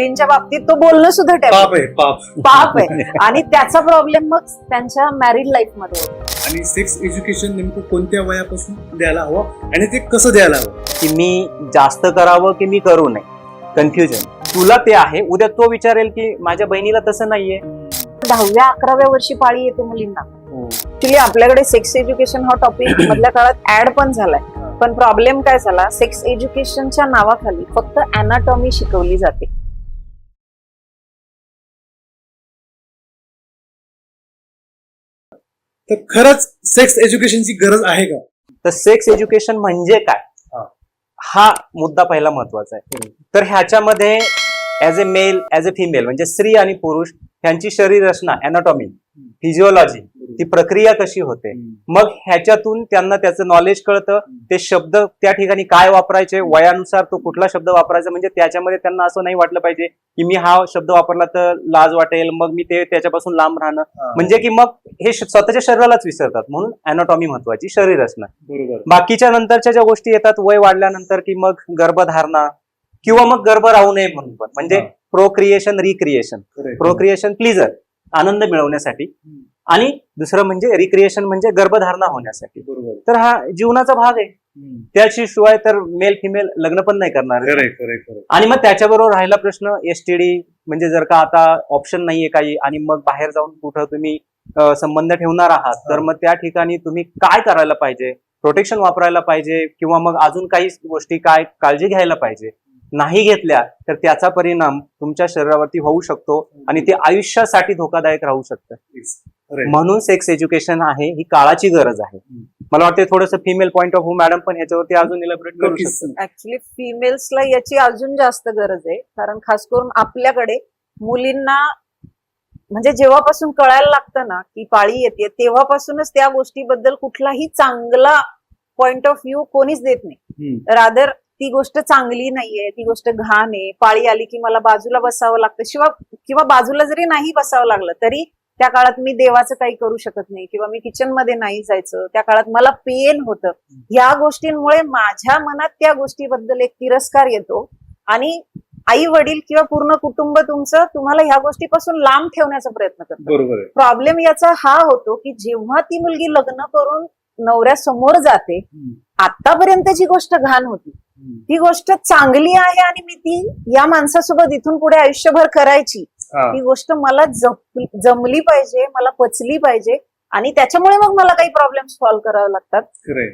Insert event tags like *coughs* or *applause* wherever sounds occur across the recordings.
मुलींच्या बाबतीत तो बोलणं सुद्धा टॅबू पाप आहे पाप. पाप आहे. आणि त्याचा प्रॉब्लेम मग त्यांच्या मॅरिड लाईफमध्ये होतो. आणि सेक्स एज्युकेशन नेमकं कोणत्या वयापासून द्यायला हवं? आणि ते कसं द्यायला हवं? की मी जास्त करावं की मी करू नये? कन्फ्युजन तुला ते आहे उद्या तो विचारेल की माझ्या बहिणीला तसं नाहीये. दहाव्या अकराव्या वर्षी पाळी येते मुलींना. ऍक्च्युली आपल्याकडे सेक्स एज्युकेशन हा टॉपिक *coughs* मधल्या काळात ऍड पण झालाय. पण प्रॉब्लेम काय झाला? सेक्स एज्युकेशनच्या नावाखाली फक्त अनाटॉमी शिकवली जाते. तर खरंच सेक्स एज्युकेशनची गरज आहे का? तर सेक्स एज्युकेशन म्हणजे काय? हा. मुद्दा पहिला महत्त्वाचा आहे. तर ह्याच्यामध्ये as a male as a female म्हणजे स्त्री आणि पुरुष ह्यांची शरीर रचना अॅनाटॉमी फिजिओलॉजी ती प्रक्रिया कशी होते? मग ह्याच्यातून त्यांना त्याचं नॉलेज कळतं. ते शब्द त्या ठिकाणी काय वापरायचे वयानुसार तो कुठला शब्द वापरायचा म्हणजे त्याच्यामध्ये त्यांना असं नाही वाटलं पाहिजे की मी हा शब्द वापरला तर लाज वाटेल मग मी ते त्याच्यापासून लांब राहणं. म्हणजे की मग हे स्वतःच्या शरीरालाच विसरतात. म्हणून अॅनाटॉमी महत्वाची शरीर रचना बाकीच्या नंतरच्या ज्या गोष्टी येतात वय वाढल्यानंतर की मग गर्भधारणा किंवा मग गर्भ राहू नये म्हणून पण. म्हणजे. Procreation recreation. प्रोक्रिएशन प्लीजर आनंद मिळवण्यासाठी. आणि दुसरं म्हणजे रिक्रिएशन म्हणजे गर्भधारणा होण्यासाठी. तर हा जीवनाचा भाग आहे. हम्म. त्याशिवाय तर मेल फिमेल लग्न पण नाही करणार. आणि मग त्याच्याबरोबर राहिला प्रश्न एसटीडी म्हणजे जर का आता ऑप्शन नाहीये काही आणि मग बाहेर जाऊन कुठं तुम्ही संबंध ठेवणार आहात तर. मग त्या ठिकाणी तुम्ही काय करायला पाहिजे? प्रोटेक्शन वापरायला पाहिजे किंवा मग अजून काही गोष्टी काय काळजी घ्यायला पाहिजे? नाही घेतल्या तर त्याचा परिणाम तुमच्या शरीरावरती होऊ शकतो आणि ते आयुष्यासाठी धोकादायक राहू शकतं. म्हणून सेक्स एज्युकेशन आहे ही काळाची गरज आहे. मला वाटतं थोडंसं female point of view madam पण ह्याच्यावरती अजून इलॅबरेट करू. शकतात ऍक्च्युली फिमेल्सला याची अजून जास्त गरज आहे कारण खास करून आपल्याकडे मुलींना म्हणजे जेव्हापासून कळायला लागतं ना की पाळी येते तेव्हापासूनच त्या गोष्टीबद्दल कुठलाही चांगला पॉइंट ऑफ व्ह्यू कोणीच देत नाही. रादर ती गोष्ट चांगली नाहीये ती गोष्ट घाण आहे पाळी आली की मला बाजूला बसावं लागतं शिवा किंवा बाजूला जरी नाही बसावं लागलं तरी त्या काळात मी देवाचं काही करू शकत नाही किंवा मी किचनमध्ये नाही जायचं त्या काळात मला पेन होतं या गोष्टींमुळे माझ्या मनात त्या गोष्टीबद्दल एक तिरस्कार येतो आणि आई वडील किंवा पूर्ण कुटुंब तुमचं तुम्हाला ह्या गोष्टीपासून लांब ठेवण्याचा प्रयत्न करतं प्रॉब्लेम याचा हा होतो की जेव्हा ती मुलगी लग्न करून नवऱ्यासमोर जाते हम्म. आतापर्यंतची गोष्ट घाण होती. ही गोष्ट चांगली आहे आणि मी ती या माणसासोबत इथून पुढे आयुष्यभर करायची हा. गोष्ट मला जमली पाहिजे मला पचली पाहिजे आणि त्याच्यामुळे मग मला काही प्रॉब्लेम सॉल्व्ह करावे लागतात.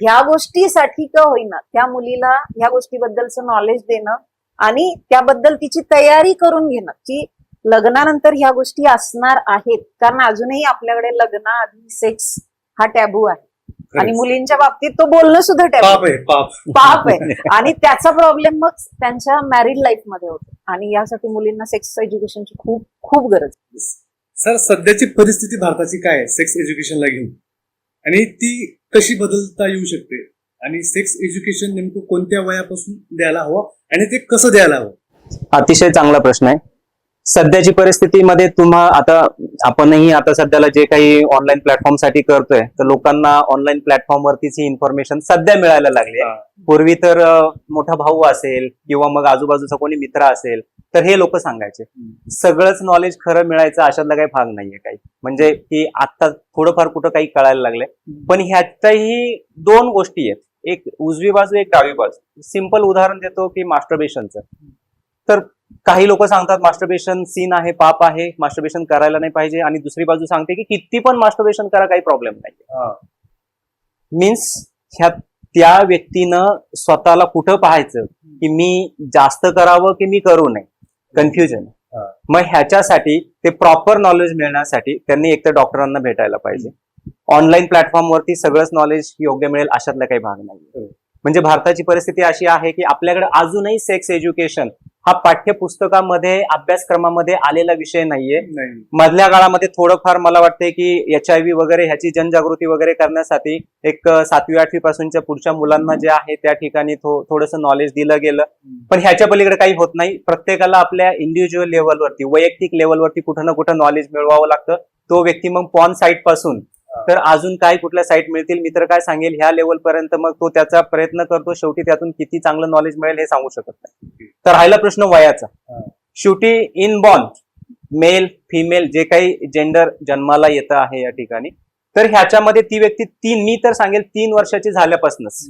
ह्या गोष्टीसाठी का होईना त्या मुलीला ह्या गोष्टीबद्दलचं नॉलेज देणं आणि त्याबद्दल तिची तयारी करून घेणं की लग्नानंतर ह्या गोष्टी असणार आहेत. कारण अजूनही आपल्याकडे लग्नाआधी सेक्स हा टॅबू आहे. आणि. मुलींच्या बाबतीत तो बोलणं सुद्धा टॅबू पाप आहे पाप. पाप आहे. *laughs* आणि त्याचा प्रॉब्लेम मग त्यांच्या मॅरिड लाईफमध्ये होतो. आणि यासाठी मुलींना सेक्स एज्युकेशनची खूप खूप गरज आहे. सर सध्याची परिस्थिती भारताची काय आहे? सेक्स एज्युकेशनला घेऊन. आणि ती कशी बदलता येऊ शकते? आणि सेक्स एज्युकेशन नेमकं कोणत्या वयापासून द्यायला हवं? आणि ते कसं द्यायला हवं? अतिशय चांगला प्रश्न आहे. सध्याची परिस्थितीमध्ये तुम्हा आता आपणही आता सध्याला जे काही ऑनलाईन प्लॅटफॉर्मसाठी करतोय तर लोकांना ऑनलाईन प्लॅटफॉर्म वरतीच ही इन्फॉर्मेशन सध्या मिळायला लागली. पूर्वी तर मोठा भाऊ असेल किंवा मग आजूबाजूचा कोणी मित्र असेल तर हे लोक सांगायचे. सगळंच नॉलेज खरं मिळायचं अशातला काही भाग नाहीये काही. म्हणजे की आता थोडंफार कुठं काही कळायला लागलंय. पण ह्याच्याही दोन गोष्टी आहेत. एक उजवी बाजू एक डावी बाजू. सिंपल उदाहरण देतो की मास्टरबेशनचं तर काही लोक सांगतात मास्टरबेशन सीन आहे पाप आहे मास्टरबेशन करायला नाही पाहिजे. आणि दुसरी बाजू सांगते की किती पण मास्टरबेशन करा काही प्रॉब्लेम नाही. मीन्स ह्या त्या व्यक्तीनं स्वतःला कुठं पाहायचं? की मी जास्त करावं की मी करू नये? कन्फ्युजन. मग ह्याच्यासाठी ते प्रॉपर नॉलेज मिळण्यासाठी त्यांनी एकतर डॉक्टरांना भेटायला पाहिजे. ऑनलाईन प्लॅटफॉर्म वरती सगळंच नॉलेज योग्य मिळेल अशातला काही भाग नाही. म्हणजे भारताची परिस्थिती अशी आहे की आपल्याकडे अजूनही सेक्स एज्युकेशन हा पाठ्यपुस्तकामध्ये अभ्यासक्रमामध्ये आलेला विषय नाहीये. नाही. मधल्या काळामध्ये थोडंफार मला वाटतंय की एच आय व्ही वगैरे ह्याची जनजागृती वगैरे करण्यासाठी एक सातवी आठवी पासूनच्या पुढच्या मुलांना जे आहे त्या ठिकाणी थोडस नॉलेज दिलं गेलं. पण ह्याच्या पलीकडे काही होत नाही. प्रत्येकाला आपल्या इंडिव्हिज्युअल लेवलवरती वैयक्तिक लेवलवरती कुठं ना कुठं नॉलेज मिळवावं लागतं. तो व्यक्ती मग पॉन साईटपासून तर अजून काय कुठल्या साईट मिळतील? मी तर काय सांगेल ह्या लेवल पर्यंत मग तो त्याचा प्रयत्न करतो. शेवटी त्यातून किती चांगलं नॉलेज मिळेल हे सांगू शकत नाही. तर राहिला प्रश्न वयाचा. शेवटी इन बॉर्न मेल फिमेल जे काही जेंडर जन्माला येतं आहे या ठिकाणी तर ह्याच्यामध्ये ती व्यक्ती तीन मी तर सांगेल तीन वर्षाची झाल्यापासूनच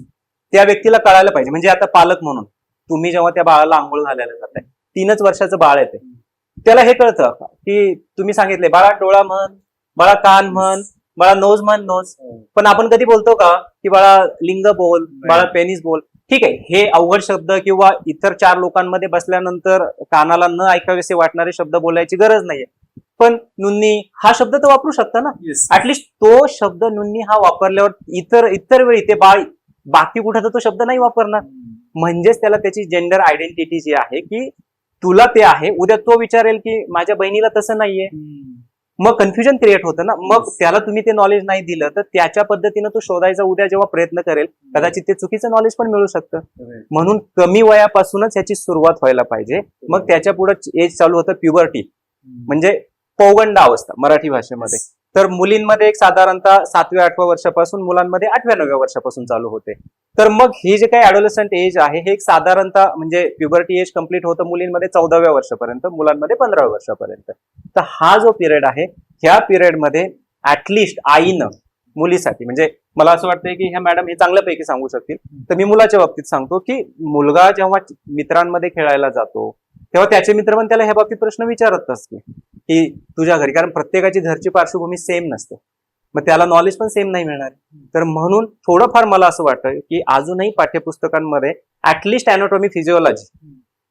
त्या व्यक्तीला कळायला पाहिजे. म्हणजे आता पालक म्हणून तुम्ही जेव्हा त्या बाळाला आंघोळ घालायला जाताय तीनच वर्षाचं बाळ येते त्याला हे कळतं की तुम्ही सांगितले बाळा डोळा म्हण बाळा कान म्हण बाळा नोज म्हण नोज. पण आपण कधी बोलतो का की बाळा लिंग बोल बाळा पेनिस बोल. ठीक आहे हे अवघड शब्द किंवा इतर चार लोकांमध्ये बसल्यानंतर कानाला न ऐकावेसे वाटणारे शब्द बोलायची गरज नाहीये. पण नुन्नी हा शब्द तर वापरू शकता ना. ऍटलिस्ट तो शब्द नुन्नी हा वापरल्यावर इतर इतर वेळी ते बाळ बाकी कुठं तर तो शब्द नाही वापरणार. म्हणजेच त्याला त्याची जेंडर आयडेंटिटी जी आहे की तुला ते आहे उद्या तो विचारेल की माझ्या बहिणीला तसं नाहीये. मग कन्फ्युजन क्रिएट होतं ना. मग. त्याला तुम्ही ते नॉलेज नाही दिलं तर त्याच्या पद्धतीनं तो शोधायचा उद्या जेव्हा प्रयत्न करेल कदाचित ते चुकीचं नॉलेज पण मिळू शकतं. म्हणून कमी वयापासूनच याची सुरुवात व्हायला पाहिजे. मग त्याच्या पुढे एज चालू होतं प्युबर्टी म्हणजे पौगंड अवस्था मराठी भाषेमध्ये. तर मुलींमध्ये एक साधारणतः सातव्या आठव्या वर्षापासून मुलांमध्ये आठव्या नवव्या वर्षापासून चालू होते. तर मग हे जे काही ऍडोलसंट एज आहे हे एक साधारणतः म्हणजे प्युबर्टी एज कंप्लीट होतं मुलींमध्ये चौदाव्या वर्षापर्यंत मुलांमध्ये पंधराव्या वर्षापर्यंत. तर हा जो पिरियड आहे ह्या पिरियडमध्ये ऍटलिस्ट आईनं मुलीसाठी म्हणजे मला असं वाटतंय की ह्या मॅडम हे चांगल्यापैकी सांगू शकतील. तर मी मुलाच्या बाबतीत सांगतो की मुलगा जेव्हा मित्रांमध्ये खेळायला जातो तेव्हा त्याचे मित्र पण त्याला ह्या बाबतीत प्रश्न विचारतच की की तुझ्या घरी कारण प्रत्येकाची घरची पार्श्वभूमी सेम नसते. मग त्याला नॉलेज पण सेम नाही मिळणार. तर म्हणून थोडंफार मला असं वाटतं की अजूनही पाठ्यपुस्तकांमध्ये ऍटलिस्ट अॅनोटॉमी फिजिओलॉजी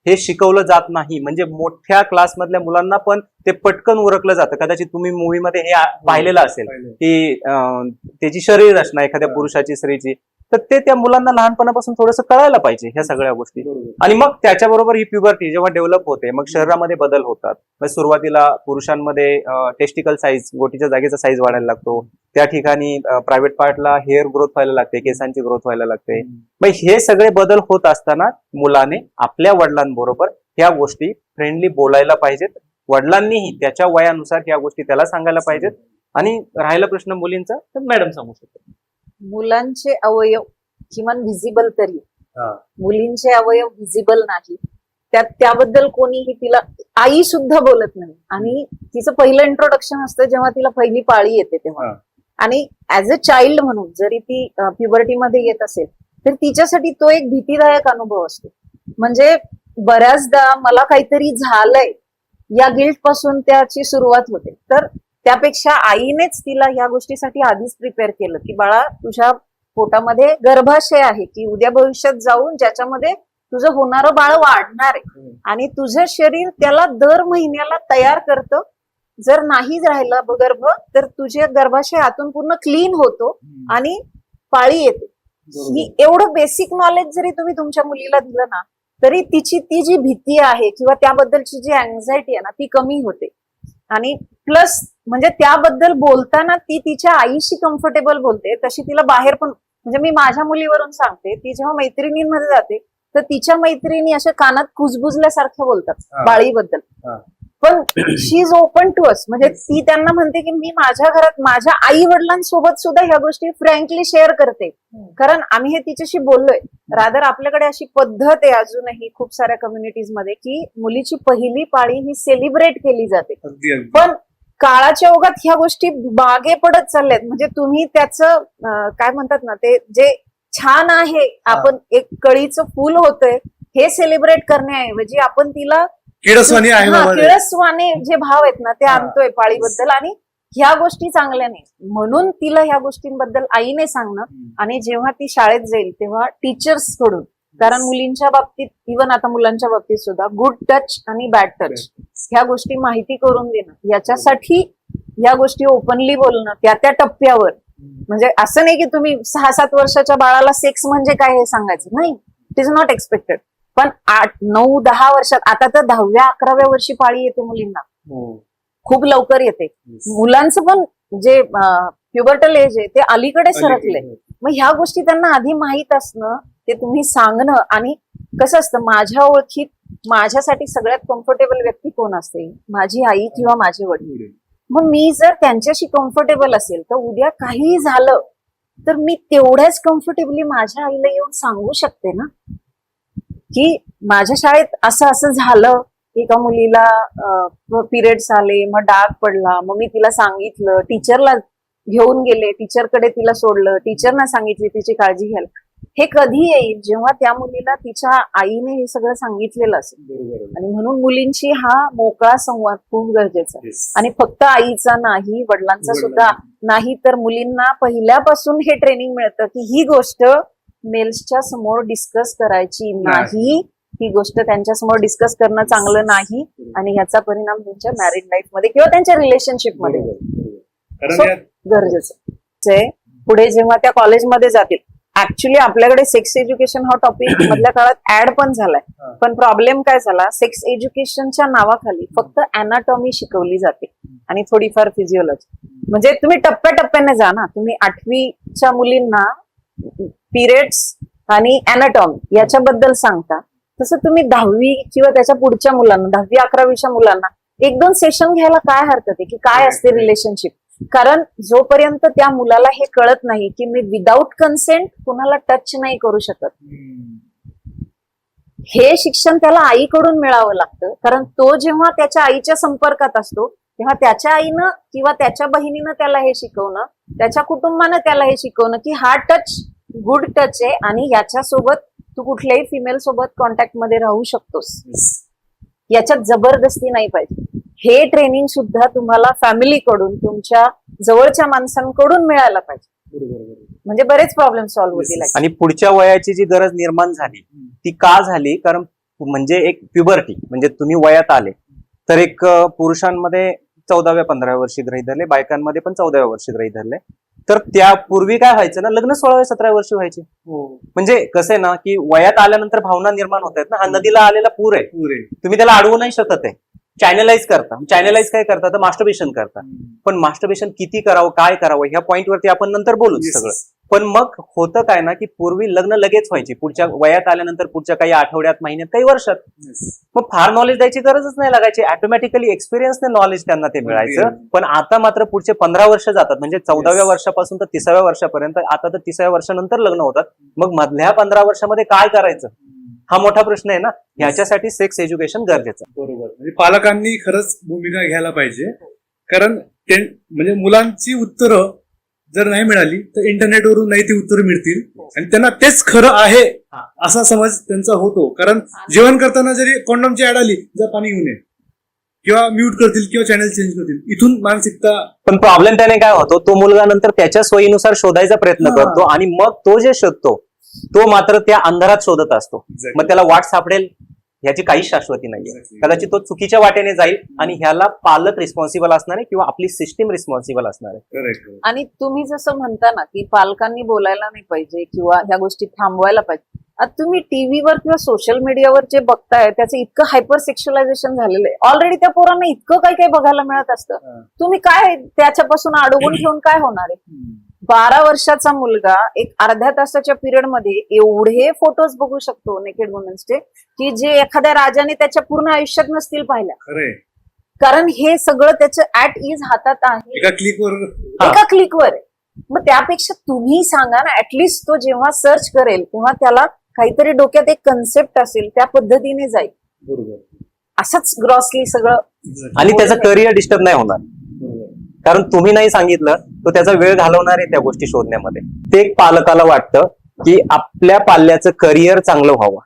हे शिकवलं जात नाही. म्हणजे मोठ्या क्लासमधल्या मुलांना पण ते पटकन उरकलं जातं. कदाचित तुम्ही मूवीमध्ये हे पाहिलेलं असेल की अं, त्याची शरीर रचना एखाद्या पुरुषाची स्त्रीची. तर ते त्या मुलांना लहानपणापासून थोडंसं कळायला पाहिजे ह्या सगळ्या गोष्टी. आणि मग त्याच्याबरोबर ही प्युबर्टी जेव्हा डेव्हलप होते मग शरीरामध्ये बदल होतात. मग सुरुवातीला पुरुषांमध्ये टेस्टिकल साईज गोटीच्या जागेचा साईज वाढायला लागतो. त्या ठिकाणी प्रायव्हेट पार्टला हेअर ग्रोथ व्हायला लागते केसांची ग्रोथ व्हायला लागते. मग हे सगळे बदल होत असताना मुलाने आपल्या वडिलांबरोबर ह्या गोष्टी फ्रेंडली बोलायला पाहिजेत. वडिलांनीही त्याच्या वयानुसार ह्या गोष्टी त्याला सांगायला पाहिजेत. आणि राहिला प्रश्न मुलींचा तर मॅडम सांगू शकतो मुलांचे अवयव किमान व्हिजिबल तरी. मुलींचे अवयव व्हिजिबल नाही. त्यात त्याबद्दल कोणीही तिला आई सुद्धा बोलत नाही. आणि तिचं पहिलं इंट्रोडक्शन असतं जेव्हा तिला पहिली पाळी येते तेव्हा. आणि ऍज अ चाइल्ड म्हणून जरी ती प्युबर्टी मध्ये येत असेल तर तिच्यासाठी तो एक भीतीदायक अनुभव असतो. म्हणजे बऱ्याचदा मला काहीतरी झालंय या गिल्टपासून त्याची सुरुवात होते. तर त्यापेक्षा आईनेच तिला या गोष्टीसाठी आधीच प्रिपेअर केलं की बाळा तुझ्या पोटामध्ये गर्भाशय आहे की उद्या भविष्यात जाऊन ज्याच्यामध्ये तुझं होणारं बाळ वाढणार आहे आणि तुझं शरीर त्याला दर महिन्याला तयार करतं. जर नाही राहिला गर्भ तर तुझे गर्भाशय आतून पूर्ण क्लीन होतो आणि पाळी येते. ही एवढं बेसिक नॉलेज जरी तुम्ही तुमच्या मुलीला दिलं ना तरी तिची ती जी भीती आहे किंवा त्याबद्दलची जी अँझायटी आहे ना ती कमी होते. आणि प्लस म्हणजे त्याबद्दल बोलताना ती तिच्या आईशी कम्फर्टेबल बोलते तशी तिला बाहेर पण म्हणजे मी माझ्या मुलीवरून सांगते ती जेव्हा मैत्रिणींमध्ये जाते तर तिच्या मैत्रिणी अशा कानात कुजबुजल्यासारख्या बोलतात. बाळीबद्दल. पण she is open to us म्हणजे ती त्यांना म्हणते की मी माझ्या घरात माझ्या आई वडिलांसोबत सुद्धा ह्या गोष्टी फ्रँकली शेअर करते कारण आम्ही हे तिच्याशी बोललोय. रादर आपल्याकडे अशी पद्धत आहे अजूनही खूप साऱ्या कम्युनिटीजमध्ये की मुलीची पहिली पाळी ही सेलिब्रेट केली जाते. पण काळाच्या ओघात ह्या गोष्टी मागे पडत चालल्यात. म्हणजे तुम्ही त्याचं काय म्हणतात ना ते जे छान आहे आपण एक कळीचं फुल होतंय हे सेलिब्रेट करण्याऐवजी आपण तिला किडसवाणी आहे हा, बाबा. किळसवाने जे भाव आहेत ना ते हा. आणतोय पाळीबद्दल. आणि ह्या गोष्टी चांगल्या नाही. म्हणून तिला ह्या गोष्टींबद्दल आईने सांगणं आणि जेव्हा ती शाळेत जाईल तेव्हा टीचर्सकडून. कारण मुलींच्या बाबतीत इवन आता मुलांच्या बाबतीत सुद्धा गुड टच आणि बॅड टच ह्या गोष्टी माहिती करून देणं. याच्यासाठी या गोष्टी ओपनली बोलणं त्या त्या टप्प्यावर. म्हणजे असं नाही की तुम्ही सहा सात वर्षाच्या बाळाला सेक्स म्हणजे काय हे सांगायचं. नाही. इट इज नॉट एक्सपेक्टेड पण आठ नऊ दहा वर्षात आता तर दहाव्या अकराव्या वर्षी पाळी येते मुलींना. हो. खूप लवकर येते. मुलांचं पण जे प्युबर्टल एज आहे ते अलीकडे सरकले. मग ह्या गोष्टी त्यांना आधी माहीत असणं ते तुम्ही सांगणं आणि कसं असतं माझ्या ओळखीत माझ्यासाठी सगळ्यात कम्फर्टेबल व्यक्ती कोण असते? माझी आई किंवा माझे वडील. मग मी जर त्यांच्याशी कम्फर्टेबल असेल तर उद्या काहीही झालं तर मी तेवढ्याच कम्फर्टेबली माझ्या आईला येऊन सांगू शकते ना? की माझ्या शाळेत असं असं झालं एका मुलीला पिरियड्स आले मग डाग पडला मग मी तिला सांगितलं टीचरला घेऊन गेले टीचरकडे तिला सोडलं टीचरना सांगितली तिची काळजी घ्यायला. हे कधी येईल? जेव्हा त्या मुलीला तिच्या आईने हे सगळं सांगितलेलं असेल. आणि म्हणून मुलींची हा मोकळा संवाद खूप गरजेचा आहे. आणि फक्त आईचा नाही वडिलांचा सुद्धा नाही तर मुलींना पहिल्यापासून हे ट्रेनिंग मिळतं की ही गोष्ट मेल्सच्या समोर डिस्कस करायची नाही. ही गोष्ट त्यांच्यासमोर डिस्कस करणं चांगलं नाही. आणि ह्याचा परिणाम त्यांच्या मॅरिड लाईफमध्ये किंवा त्यांच्या रिलेशनशिपमध्ये. गरजेचं आहे. पुढे जेव्हा त्या कॉलेजमध्ये जातील. ऍक्च्युली आपल्याकडे सेक्स एज्युकेशन हा टॉपिक *coughs* मधल्या काळात ऍड पण झालाय. पण प्रॉब्लेम काय झाला? सेक्स एज्युकेशनच्या नावाखाली फक्त अनाटॉमी शिकवली जाते. आणि थोडीफार फिजिओलॉजी म्हणजे तुम्ही टप्प्याटप्प्याने जा ना. तुम्ही आठवीच्या मुलींना पिरियड्स आणि अनाटॉमी याच्याबद्दल सांगता. तसं तुम्ही दहावी किंवा त्याच्या पुढच्या मुलांना दहावी अकरावीच्या मुलांना एक दोन सेशन घ्यायला काय हरकत आहे? की काय असते रिलेशनशिप कारण जोपर्यंत त्या मुलाला हे कळत नाही की मी विदाऊट कन्सेंट कुणाला टच नाही करू शकत. हे शिक्षण त्याला आईकडून मिळावं लागतं. कारण तो जेव्हा त्याच्या आईच्या संपर्कात असतो तेव्हा त्याच्या आईनं किंवा त्याच्या बहिणीनं त्याला हे शिकवणं त्याच्या कुटुंबानं त्याला हे शिकवणं की हा टच गुड टच आहे आणि याच्यासोबत तू कुठल्याही फिमेल सोबत कॉन्टॅक्टमध्ये राहू शकतोस. याच्यात जबरदस्ती नाही पाहिजे. हे ट्रेनिंग सुद्धा तुम्हाला फॅमिलीकडून तुमच्या जवळच्या माणसांकडून मिळायला पाहिजे. म्हणजे बरेच प्रॉब्लेम सॉल्व्ह होतील. आणि पुढच्या वयाची जी गरज निर्माण झाली ती का झाली? कारण म्हणजे एक प्युबर्टी म्हणजे तुम्ही वयात आले. तर एक पुरुषांमध्ये चौदाव्या पंधराव्या वर्षी गृहीत धरले. बायकांमध्ये पण चौदाव्या वर्षी गृहीत धरले. तर त्यापूर्वी काय व्हायचं ना लग्न सोळाव्या सतराव्या वर्षी व्हायचे. हो. म्हणजे कसं आहे ना की वयात आल्यानंतर भावना निर्माण होत आहेत ना. हा नदीला आलेला पूर आहे. तुम्ही त्याला अडवू नाही शकत आहे. चॅनलाइज करता. चॅनलाइज काय करता? तर मास्टरबेशन करता. पण मास्टरबेशन किती करावं काय करावं ह्या पॉइंट वरती आपण नंतर बोलू. सगळं. पण मग होतं काय ना की पूर्वी लग्न लगेच व्हायची. पुढच्या वयात आल्यानंतर पुढच्या काही आठवड्यात महिन्यात काही वर्षात. मग फार नॉलेज द्यायची गरजच नाही लागायची. ऑटोमॅटिकली एक्सपिरियन्सने नॉलेज त्यांना ते मिळायचं. पण आता मात्र पुढचे पंधरा वर्ष जातात. म्हणजे चौदाव्या वर्षापासून तर तिसाव्या वर्षापर्यंत आता तर तिसाव्या वर्षानंतर लग्न होतात. मग मधल्या पंधरा वर्षामध्ये काय करायचं? हा मोठा प्रश्न आहे ना. ह्याच्यासाठी सेक्स एज्युकेशन गरजेचं. बरोबर. म्हणजे पालकांनी खरंच भूमिका घ्यायला पाहिजे. कारण ते म्हणजे मुलांची उत्तरं जर नाही मिळाली तर इंटरनेटवरून नाही ती उत्तरं मिळतील. आणि त्यांना तेच खरं आहे असा समज त्यांचा होतो. कारण जेवण करताना जरी कॉन्डमची ऍड आली जर पाणी घेऊन ये. किंवा म्यूट करतील किंवा चॅनल चेंज करतील. इथून मानसिकता पण प्रॉब्लेम त्याने काय होतो? तो मुलगा नंतर त्याच्या सोयीनुसार शोधायचा प्रयत्न. करतो आणि मग तो जे शोधतो तो मात्र त्या अंधारात शोधत असतो. मग त्याला वाट सापडेल? ह्याची काहीच शाश्वती नाहीये. कदाचित तो चुकीच्या वाटेने जाईल आणि ह्याला पालक रिस्पॉन्सिबल असणार आहे किंवा आपली सिस्टीम रिस्पॉन्सिबल असणार आहे. आणि तुम्ही जसं म्हणता ना की पालकांनी बोलायला नाही पाहिजे किंवा ह्या गोष्टी थांबवायला पाहिजे आता तुम्ही टीव्हीवर किंवा सोशल मीडियावर जे बघताय त्याचं इतकं हायपर सेक्शुअलायझेशन झालेलं आहे ऑलरेडी त्या पोरांना इतकं काही काही बघायला मिळत हा. असतं तुम्ही काय त्याच्यापासून अडवून ठेवून काय होणार आहे. बारा वर्षाचा मुलगा एक अर्ध्या तासाच्या पिरियडमध्ये एवढे फोटोज बघू शकतो नेकेड वुमन्सचे की जे एखाद्या राजाने त्याच्या पूर्ण आयुष्यात नसतील पाहिल्या. कारण हे सगळं त्याचं ऍट इज हातात आहे. एका क्लिकवर. एका क्लिकवर आहे. मग त्यापेक्षा तुम्ही सांगा ना ऍटलिस्ट तो जेव्हा सर्च करेल तेव्हा त्याला काहीतरी डोक्यात एक कन्सेप्ट असेल त्या पद्धतीने जाईल. बरोबर. असंच ग्रॉसली सगळं. आणि त्याचं करिअर डिस्टर्ब नाही होणार. कारण तुम्ही नाही सांगितलं तो त्याचा वेळ घालवणार आहे त्या गोष्टी शोधण्यामध्ये. ते एक पालकाला वाटतं की आपल्या पाल्याचं करिअर चांगलं व्हावं.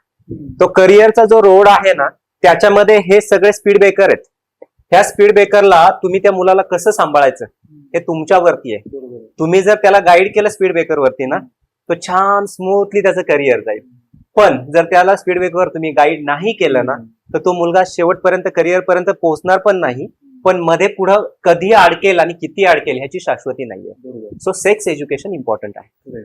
तो करिअरचा जो रोड आहे ना त्याच्यामध्ये हे सगळे स्पीड ब्रेकर आहेत. ह्या स्पीड ब्रेकरला तुम्ही त्या मुलाला कसं सांभाळायचं? हे तुमच्यावरती आहे. तुम्ही जर त्याला गाईड केलं स्पीड ब्रेकर वरती ना तो छान स्मूथली त्याचं करिअर जाईल. पण जर त्याला स्पीड ब्रेकवर तुम्ही गाईड नाही केलं ना तर तो मुलगा शेवटपर्यंत करिअर पर्यंत पोहोचणार पण नाही पण मध्ये पुढं कधी अडकेल आणि किती अडकेल ह्याची शाश्वती नाहीये. सो सेक्स एज्युकेशन इम्पॉर्टंट आहे.